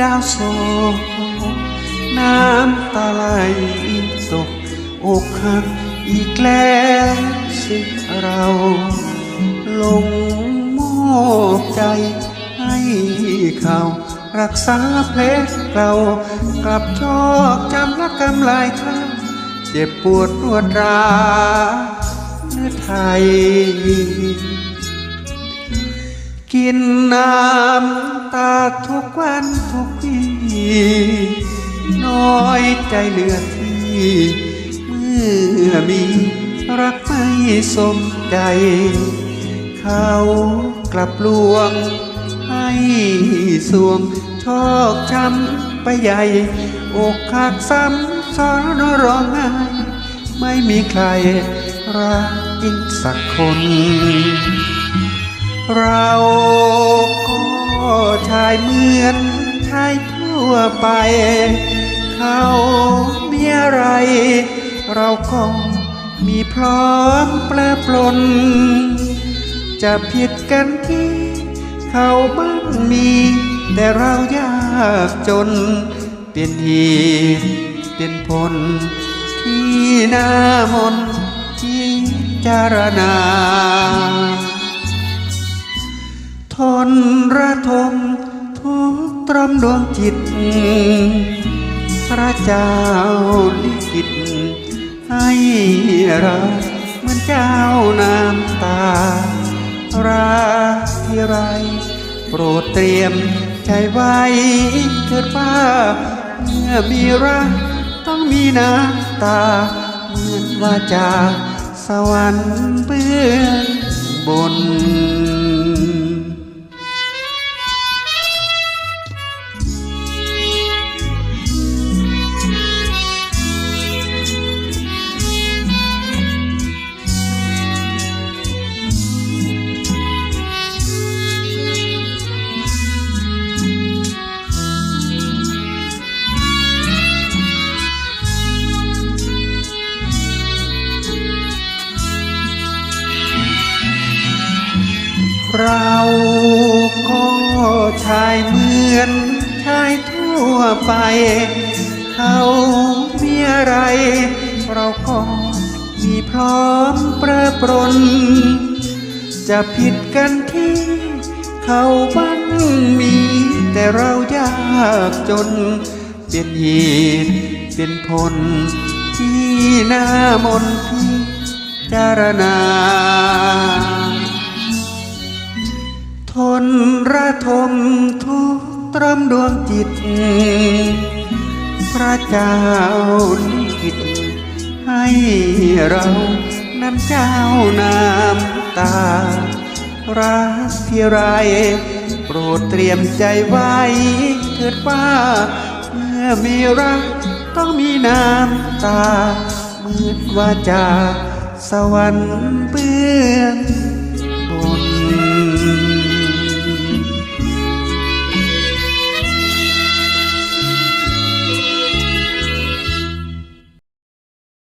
ดาวโศกน้ำตาไหลตกอกหักอีกแล้วสิเราลงมอบใจให้เขารักษาเพลเรากลับชอกจำและกำลายข้าเจ็บปวดรวดราเนื้อไทย กินน้ำตาทุกวันทุกวีน้อยใจเหลือที่เมื่อมีรักไม่สมใจ เขากลับลวง ให้สวงชอกช้ำไปใหญ่ อกหักซ้ำซ้อนร้องไห้ไม่มีใครรักอีกสักคน เราก็ชายเหมือนชายทั่วไป เขามีอะไร เราก็มีพร้อมแปลปลน จะผิดกันที่เขาบ้างมี แต่เรายากจน เป็นเหตุเป็นผลที่น้ามนที่จารณา ทนระทมทุกตรมดวงจิต พระเจ้าลิขิตให้เราเหมือนเจ้าน้ำตา รักที่ไร โปรดเตรียมใจไว้เถิดว่าเมื่อมีรักต้องมีน้ำตา เหมือนว่าจากสวรรค์เบื้องบน เราก็ชายเหมือนชายทั่วไป เขามีอะไร เราก็มีพร้อมประปรน จะผิดกันที่ เขาบ้างมี แต่เรายากจน เป็นเหตุเป็นผลที่หน้ามนที่จารณา ทมทุกตรมดวงจิต พระเจ้าลิขิตให้เรานั้นเจ้าน้ำตา รักที่ไร โปรดเตรียมใจไว้เถิดว่าเมื่อมีรักต้องมีน้ำตาเมือว่าจากสวรรค์เบื้อ